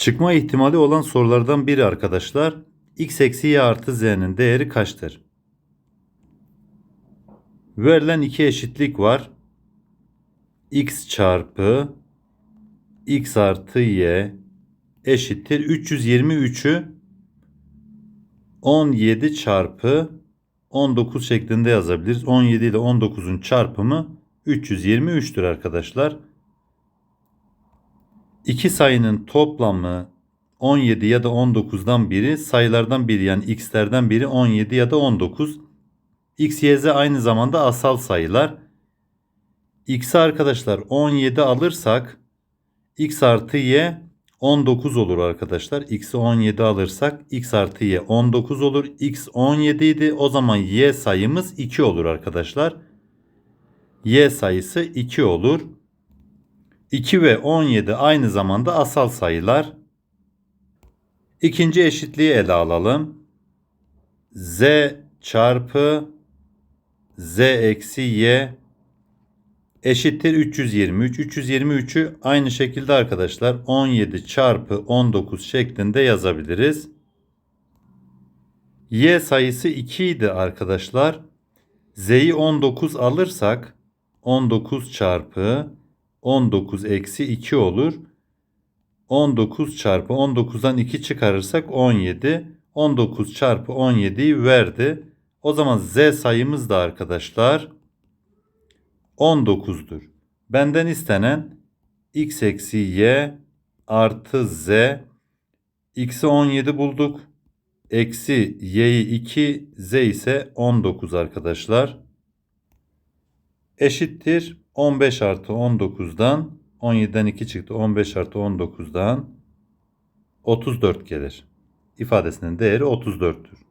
Çıkma ihtimali olan sorulardan biri arkadaşlar. x eksi y artı z'nin değeri kaçtır? Verilen iki eşitlik var. x çarpı x artı y eşittir 323'ü 17 çarpı 19 şeklinde yazabiliriz. 17 ile 19'un çarpımı 323'tür arkadaşlar. İki sayının toplamı 17 ya da 19'dan biri sayılardan biri yani x'lerden biri 17 ya da 19. x, y, z aynı zamanda asal sayılar. x'i arkadaşlar 17 alırsak x artı y 19 olur arkadaşlar. x'i 17 alırsak x artı y 19 olur. x 17 idi. O zaman y sayımız 2 olur arkadaşlar. y sayısı 2 olur. 2 ve 17 aynı zamanda asal sayılar. İkinci eşitliği ele alalım. z çarpı z eksi y eşittir 323. 323'ü aynı şekilde arkadaşlar 17 çarpı 19 şeklinde yazabiliriz. Y sayısı 2 idi arkadaşlar. Z'yi 19 alırsak 19 çarpı 19 eksi 2 olur. 19 çarpı 19'dan 2 çıkarırsak 17. 19 çarpı 17'yi verdi. O zaman Z sayımız da arkadaşlar 19'dur. Benden istenen x eksi y artı z x'i 17 bulduk. Eksi y'yi 2 z ise 19 arkadaşlar. Eşittir 15 artı 19'dan 17'den 2 çıktı 15 artı 19'dan 34 gelir. İfadesinin değeri 34'tür.